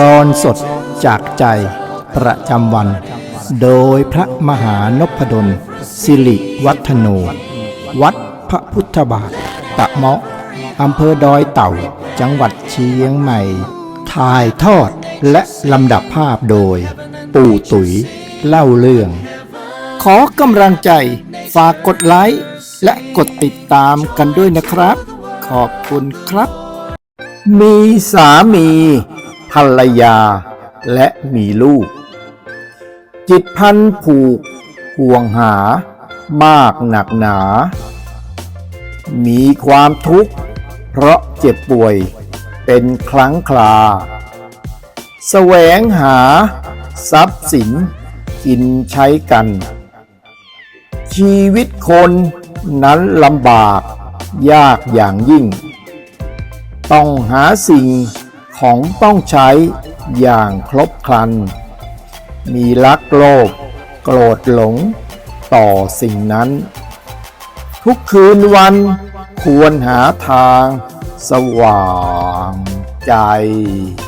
ตอนสดจากใจประจำวัน โดยพระมหานพดล สิริวัฒโน วัดพระพุทธบาท ตะเมาะอำเภอดอยเต่า จังหวัดเชียงใหม่ ถ่ายทอดและลำดับภาพโดย ปู่ตุ๋ยเล่าเรื่อง ขอกำลังใจฝากกดไลค์และกดติดตามกันด้วยนะครับ ขอบคุณครับ มีสามี ภรรยาและมีลูก จิตพันผูกห่วงหามากหนักหนา มีความทุกข์ เพราะเจ็บป่วยเป็นครั้งคราแสวงหาทรัพย์สินกินใช้กัน ชีวิตคนนั้นลำบากยากอย่างยิ่ง ต้องหาสิ่ง ของต้องใช้อย่างครบครัน มีรักโลภโกรธหลงต่อสิ่งนั้น ทุกคืนวันควรหาทางสว่างใจ